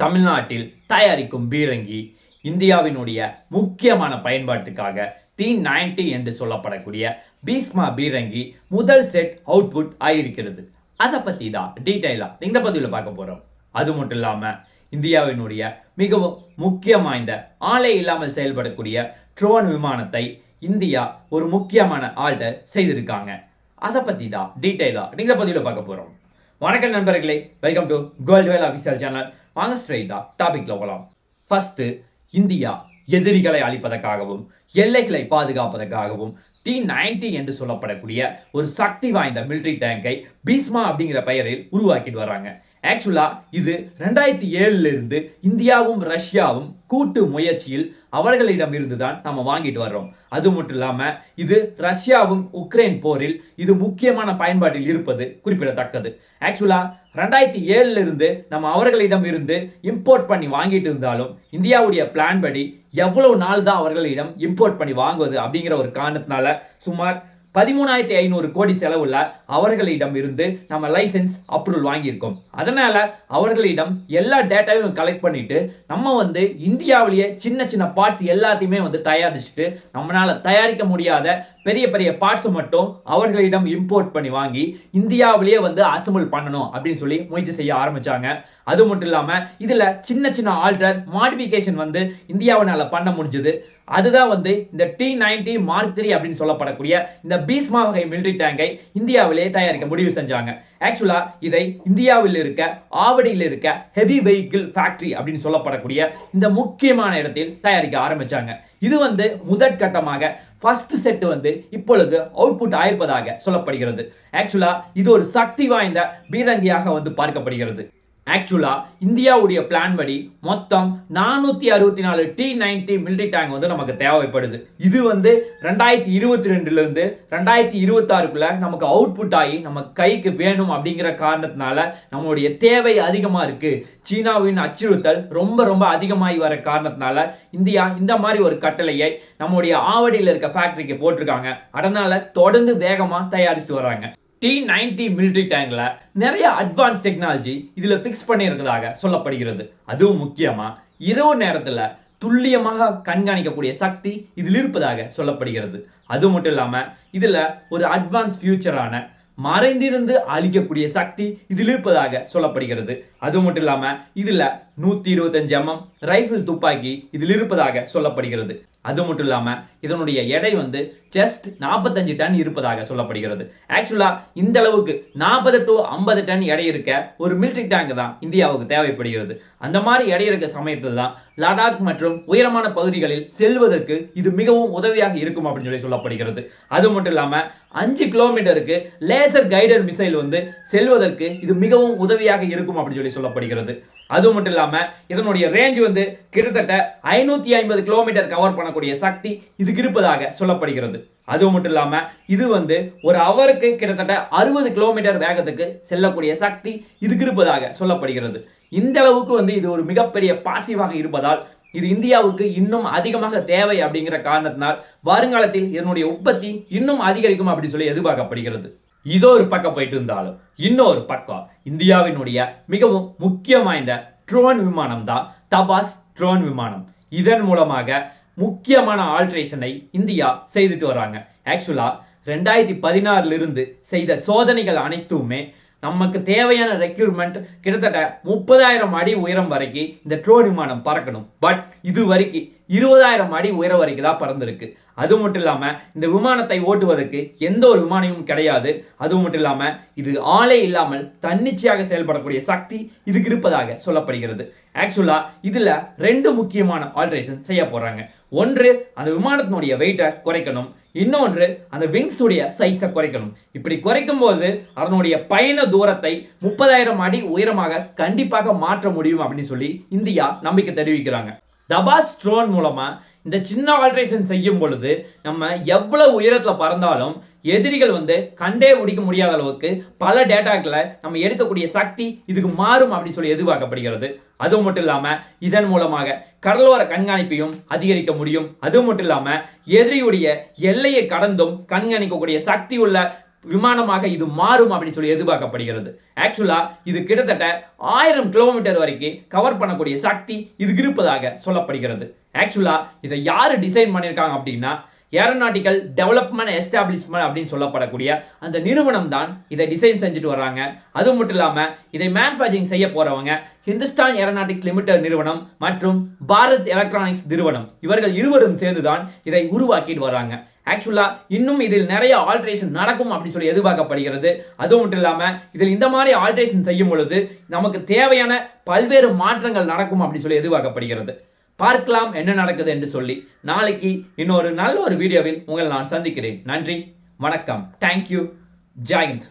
தமிழ்நாட்டில் தயாரிக்கும் பீரங்கி இந்தியாவினுடைய முக்கியமான பயன்பாட்டுக்காக டி நைன்டி என்று சொல்லப்படக்கூடிய பீஸ்மா பீரங்கி முதல் செட் அவுட்புட் ஆகியிருக்கிறது அதை பற்றி தான் டீட்டெயிலாக இந்த பதிவில் பார்க்க போகிறோம் அது மட்டும் இல்லாமல் இந்தியாவினுடைய மிகவும் முக்கியம் வாய்ந்த ஆலை இல்லாமல் செயல்படக்கூடிய ட்ரோன் விமானத்தை இந்தியா ஒரு முக்கியமான ஆல்டர் செய்திருக்காங்க. அதை பற்றி தான் டீட்டெயிலாக இந்த பதிவில் பார்க்க போகிறோம் வணக்கம் நண்பர்களே welcome to Gold Vel official channel வாங்க ஸ்ட்ரைட்டா டாபிக்ல போகலாம் ஃபர்ஸ்ட் இந்தியா எதிரிகளை அழிப்பதற்காகவும் எல்லைகளை பாதுகாப்பதற்காகவும் டி நைன்டி என்று சொல்லப்படக்கூடிய ஒரு சக்தி வாய்ந்த மிலிட்ரி டேங்கை பீஸ்மா அப்படிங்கிற பெயரில் உருவாக்கிட்டு வராங்க ஆக்சுவலா இது ரெண்டாயிரத்தி ஏழுலேருந்து இந்தியாவும் ரஷ்யாவும் கூட்டு முயற்சியில் அவர்களிடம் இருந்து தான் நம்ம வாங்கிட்டு வர்றோம். அது மட்டும் இல்லாமல் இது ரஷ்யாவும் உக்ரைன் போரில் இது முக்கியமான பயன்பாட்டில் இருப்பது குறிப்பிடத்தக்கது. ஆக்சுவலா ரெண்டாயிரத்தி ஏழுலேருந்து நம்ம அவர்களிடம் இருந்து இம்போர்ட் பண்ணி வாங்கிட்டு இருந்தாலும் இந்தியாவுடைய பிளான் படி எவ்வளவு நாள் தான் அவர்களிடம் இம்போர்ட் பண்ணி வாங்குவது அப்படிங்கிற ஒரு காரணத்தினால சுமார் பதிமூணாயிரத்தி ஐநூறு கோடி செலவுள்ள அவர்களிடம் இருந்து நம்ம லைசென்ஸ் அப்ரூவல் வாங்கியிருக்கோம். அதனால அவர்களிடம் எல்லா டேட்டாவையும் கலெக்ட் பண்ணிட்டு நம்ம வந்து இந்தியாவிலேயே சின்ன சின்ன பார்ட்ஸ் எல்லாத்தையுமே வந்து தயாரிச்சுட்டு நம்மளால தயாரிக்க முடியாத பெரிய பெரிய பார்ட்ஸை மட்டும் அவர்களிடம் இம்போர்ட் பண்ணி வாங்கி இந்தியாவிலேயே வந்து அசம்பிள் பண்ணணும் அப்படின்னு சொல்லி முயற்சி செய்ய ஆரம்பித்தாங்க அது மட்டும் இல்லாமல் இதில் சின்ன சின்ன ஆல்டர் மாடிஃபிகேஷன் வந்து இந்தியாவினால் பண்ண முடிஞ்சது. அதுதான் வந்து இந்த டி நைன்டி மார்க் த்ரீ அப்படின்னு சொல்லப்படக்கூடிய இந்த பீஸ்மா வகை மிலிட்ரி டேங்கை இந்தியாவிலேயே தயாரிக்க முடிவு செஞ்சாங்க. ஆக்சுவலாக இதை இந்தியாவில் இருக்க ஆவடியில் இருக்க ஹெவி வெஹிக்கிள் ஃபேக்டரி அப்படின்னு சொல்லப்படக்கூடிய இந்த முக்கியமான இடத்தில் தயாரிக்க ஆரம்பித்தாங்க இது வந்து முதற்கட்டமாக ஃபர்ஸ்ட் செட் வந்து இப்பொழுது அவுட்புட் ஆயிருப்பதாக சொல்லப்படுகிறது. ஆக்சுவலா இது ஒரு சக்தி வாய்ந்த பீரங்கியாக வந்து பார்க்கப்படுகிறது. ஆக்சுவலாக இந்தியாவுடைய பிளான் படி மொத்தம் நானூற்றி அறுபத்தி நாலு டி நைன்டி மிலிட்ரி டேங்க் வந்து நமக்கு தேவைப்படுது. இது வந்து ரெண்டாயிரத்தி இருபத்தி ரெண்டுலேருந்து ரெண்டாயிரத்தி இருபத்தாறுக்குள்ளே நமக்கு அவுட்புட் ஆகி நம்ம கைக்கு வேணும் அப்படிங்கிற காரணத்தினால நம்மளுடைய தேவை அதிகமாக இருக்குது சீனாவின் அச்சுறுத்தல் ரொம்ப ரொம்ப அதிகமாகி வர காரணத்தினால இந்தியா இந்த மாதிரி ஒரு கட்டளையை நம்முடைய ஆவடியில் இருக்க ஃபேக்டரிக்கு போட்டிருக்காங்க. அதனால் தொடர்ந்து வேகமாக தயாரிச்சுட்டு வராங்க டி நைன்டி மிலிட்ரி டேங்கில் நிறைய அட்வான்ஸ் டெக்னாலஜி இதில் ஃபிக்ஸ் பண்ணியிருக்கிறதாக சொல்லப்படுகிறது. அதுவும் முக்கியமாக இரவு நேரத்தில் துல்லியமாக கண்காணிக்கக்கூடிய சக்தி இதில் இருப்பதாக சொல்லப்படுகிறது. அது மட்டும் இல்லாமல் இதில் ஒரு அட்வான்ஸ் ஃபியூச்சரான மறைந்திருந்து அழிக்கக்கூடிய சக்தி இதில் இருப்பதாக சொல்லப்படுகிறது. அது மட்டும் இல்லாமல் இதில் நூற்றி இருபத்தஞ்சு எம்எம் ரைஃபிள் துப்பாக்கி இதில் இருப்பதாக சொல்லப்படுகிறது. அது மட்டும் இல்லாமல் இதனுடைய எடை வந்து ஜஸ்ட் நாற்பத்தஞ்சு டன் இருப்பதாக சொல்லப்படுகிறது. ஆக்சுவலாக இந்த அளவுக்கு நாற்பது டு ஐம்பது டன் எடை இருக்க ஒரு மிலிட்ரி டேங்க் தான் இந்தியாவுக்கு தேவைப்படுகிறது. அந்த மாதிரி எடை இருக்க சமயத்தில் தான் லடாக் மற்றும் உயரமான பகுதிகளில் செல்வதற்கு இது மிகவும் உதவியாக இருக்கும் அப்படின்னு சொல்லி சொல்லப்படுகிறது. அது மட்டும் இல்லாமல் அஞ்சு கிலோமீட்டருக்கு லேசர் கைடர் மிசைல் வந்து செல்வதற்கு இது மிகவும் உதவியாக இருக்கும் அப்படின்னு சொல்லி சொல்லப்படுகிறது. அது மட்டும் இல்லாமல் இதனுடைய ரேஞ்ச் வந்து கிட்டத்தட்ட ஐநூத்தி ஐம்பது கிலோமீட்டர் கவர் பண்ணக்கூடிய சக்தி இதுக்கு இருப்பதாக சொல்லப்படுகிறது. அது மட்டும் இல்லாம இது வந்து ஒரு அவருக்கு கிட்டத்தட்ட அறுபது கிலோமீட்டர் வேகத்துக்கு செல்லக்கூடிய சக்தி இதுக்கு இருப்பதாக சொல்லப்படுகிறது. இந்த அளவுக்கு வந்து இது ஒரு மிகப்பெரிய பாசிவாக இருப்பதால் இது இந்தியாவுக்கு இன்னும் அதிகமாக தேவை அப்படிங்கிற காரணத்தினால் வருங்காலத்தில் இதனுடைய உற்பத்தி இன்னும் அதிகரிக்கும் அப்படின்னு சொல்லி எதிர்பார்க்கப்படுகிறது. இதோ ஒரு பக்கம் போயிட்டு இருந்தாலும் இன்னொரு பக்கம் இந்தியாவினுடைய மிகவும் முக்கியம் வாய்ந்த ட்ரோன் விமானம் தான் தபாஸ் ட்ரோன் விமானம். இதன் மூலமாக முக்கியமான ஆல்ட்ரேஷனை இந்தியா செய்துட்டு வராங்க. ஆக்சுவலா ரெண்டாயிரத்தி பதினாறுல இருந்து செய்த சோதனைகள் அனைத்துமே நமக்கு தேவையான ரெக்யூர்மெண்ட் கிட்டத்தட்ட முப்பதாயிரம் அடி உயரம் வரைக்கும் இந்த ட்ரோன் விமானம் பறக்கணும். பட் இது வரைக்கும் இருபதாயிரம் அடி உயரம் வரைக்கும் தான் பறந்துருக்கு. அது மட்டும் இல்லாமல் இந்த விமானத்தை ஓட்டுவதற்கு எந்த ஒரு விமானமும் கிடையாது. அது மட்டும் இல்லாமல் இது ஆளே இல்லாமல் தன்னிச்சையாக செயல்படக்கூடிய சக்தி இதுக்கு இருப்பதாக சொல்லப்படுகிறது. ஆக்சுவலாக இதில் ரெண்டு முக்கியமான ஆல்ட்ரேஷன் செய்ய போகிறாங்க ஒன்று அந்த விமானத்தினுடைய வெயிட்டை குறைக்கணும். இன்னொன்று அந்த விங்ஸ் உடைய சைஸை குறைக்கணும். இப்படி குறைக்கும் போது அதனுடைய பயண தூரத்தை முப்பதாயிரம் அடி உயரமாக கண்டிப்பாக மாற்ற முடியும் அப்படின்னு சொல்லி இந்தியா நம்பிக்கை தெரிவிக்கிறாங்க. தபாஸ் ட்ரோன் மூலமாக இந்த சின்ன ஆல்ட்ரேஷன் செய்யும் பொழுது நம்ம எவ்வளவு உயரத்தில் பறந்தாலும் எதிரிகள் வந்து கண்டே பிடிக்க முடியாத அளவுக்கு பல டேட்டாக்களை நம்ம எடுக்கக்கூடிய சக்தி இதுக்கு மாறும் அப்படின்னு சொல்லி எதிர்பார்க்கப்படுகிறது. அது மட்டும் இல்லாமல் இதன் மூலமாக கடலோர கண்காணிப்பையும் அதிகரிக்க முடியும். அது மட்டும் இல்லாமல் எதிரியுடைய எல்லையை கடந்தும் கண்காணிக்கக்கூடிய சக்தி உள்ள விமானமாக இது மாறும் அப்படின்னு சொல்லி எதிர்பார்க்கப்படுகிறது. ஆக்சுவலா இது கிட்டத்தட்ட ஆயிரம் கிலோமீட்டர் வரைக்கும் கவர் பண்ணக்கூடிய சக்தி இதுக்கு இருப்பதாக சொல்லப்படுகிறது. ஆக்சுவலா இதை யார் டிசைன் பண்ணியிருக்காங்க அப்படின்னா ஏரோநாட்டிக்கல் டெவலப்மெண்ட் எஸ்டாப்ளிஷ்மெண்ட் அப்படின்னு சொல்லப்படக்கூடிய அந்த நிறுவனம் தான் இதை டிசைன் செஞ்சுட்டு வராங்க. அது மட்டும் இல்லாமல் இதை மேனுஃபேக்சரிங் செய்ய போகிறவங்க ஹிந்துஸ்தான் ஏரோநாட்டிக்ஸ் லிமிடெட் நிறுவனம் மற்றும் பாரத் எலக்ட்ரானிக்ஸ் நிறுவனம் இவர்கள் இருவரும் சேர்ந்து தான் இதை உருவாக்கிட்டு வராங்க. ஆக்சுவலாக இன்னும் இதில் நிறைய ஆல்ட்ரேஷன் நடக்கும் அப்படின்னு சொல்லி எதிர்பார்க்கப்படுகிறது. அது மட்டும் இல்லாமல் இதில் இந்த மாதிரி ஆல்ட்ரேஷன் செய்யும் பொழுது நமக்கு தேவையான பல்வேறு மாற்றங்கள் நடக்கும் அப்படின்னு சொல்லி எதிர்பார்க்கப்படுகிறது. பார்க்கலாம் என்ன நடக்குது என்று சொல்லி. நாளைக்கு இன்னொரு நல்ல ஒரு வீடியோவில் உங்களை நான் சந்திக்கிறேன். நன்றி வணக்கம். தேங்க்யூ ஜெயந்த்